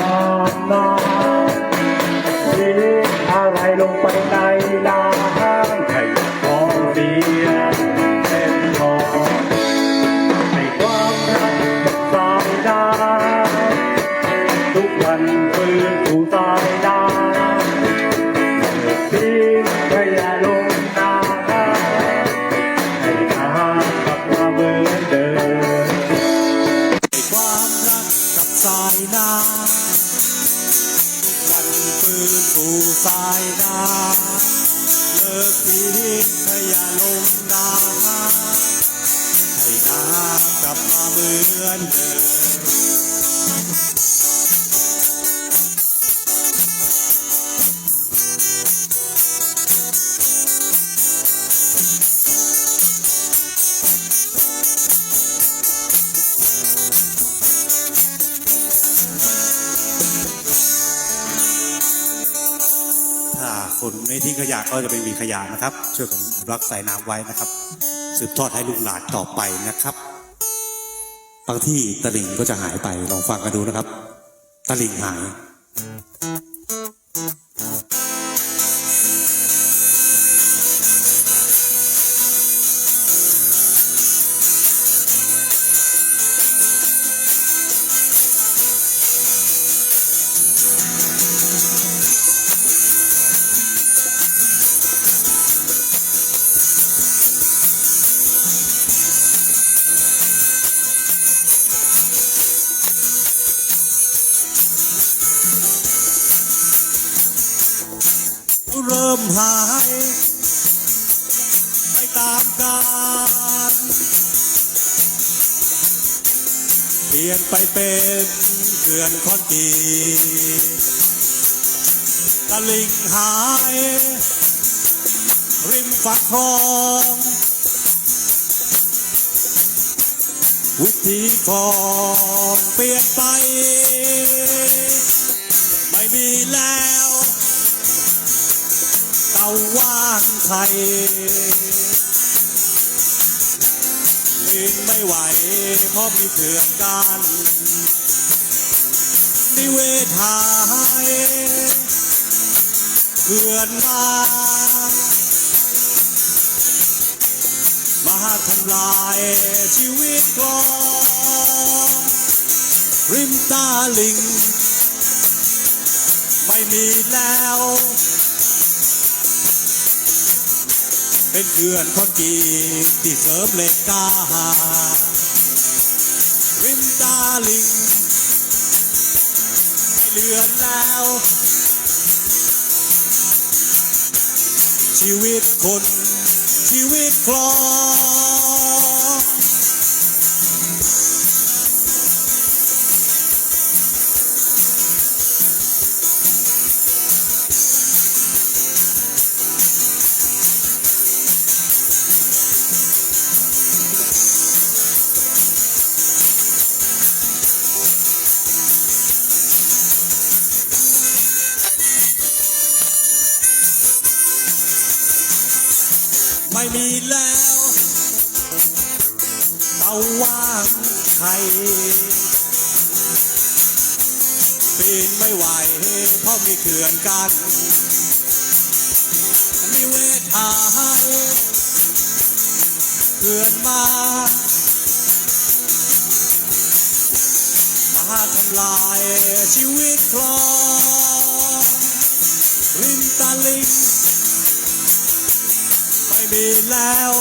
ตามน้องทิ้งอะไรลงไปใน สายน้ำเลิกทิ้งขยะลงน้ำให้น้ำกลับมาเหมือนเดิม ถ้าคนไม่ทิ้งขยะก็จะไม่มีขยะนะครับ ช่วยกันรักษ์สาน้ำไว้นะครับ สืบทอดให้ลูกหลานต่อไปนะครับ บางที่ตลิ่งก็จะหายไปลองฟังกันดูนะครับ ตลิ่งหาย เริ่มหาย ไปตามกาลเปลี่ยนไปเป็นเกลื่อนคอนกรีตะลิงหาย ริมฝักคลองวิธีคลองเปลี่ยนไป ไม่มีแล้วาว่างไข่ยืนไม่ไหวเพราะมีเขื่อนกันนิเวศหายเขื่อนมา มาทำลายชีวิตคลองริมตาลิง ไม่มีแล้ว เป็นเพื่อนคนกรีตที่เสริมเหล็กการิมตาลิงไม่เลือนแล้ว ชีวิตคนชีวิตคลอง ไม่มีแล้วเตาว่างไข่ปีนไม่ไหวเพราะมีเขื่อนกันนิเวศหายเขื่อนมามาทำลายชีวิตคลอง มีแล้ว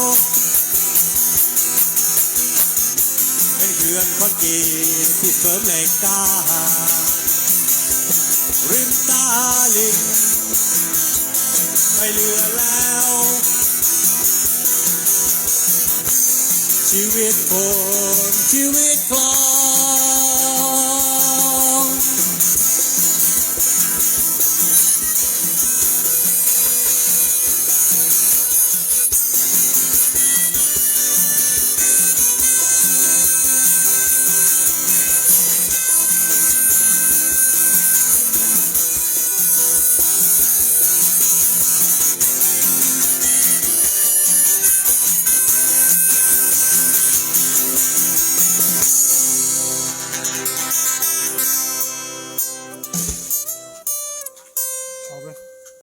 เป็นเขื่อนคอนกรีตที่เสริมเหล็กการิมตาลิงไม่เหลือแล้ว ชีวิตคนชีวิต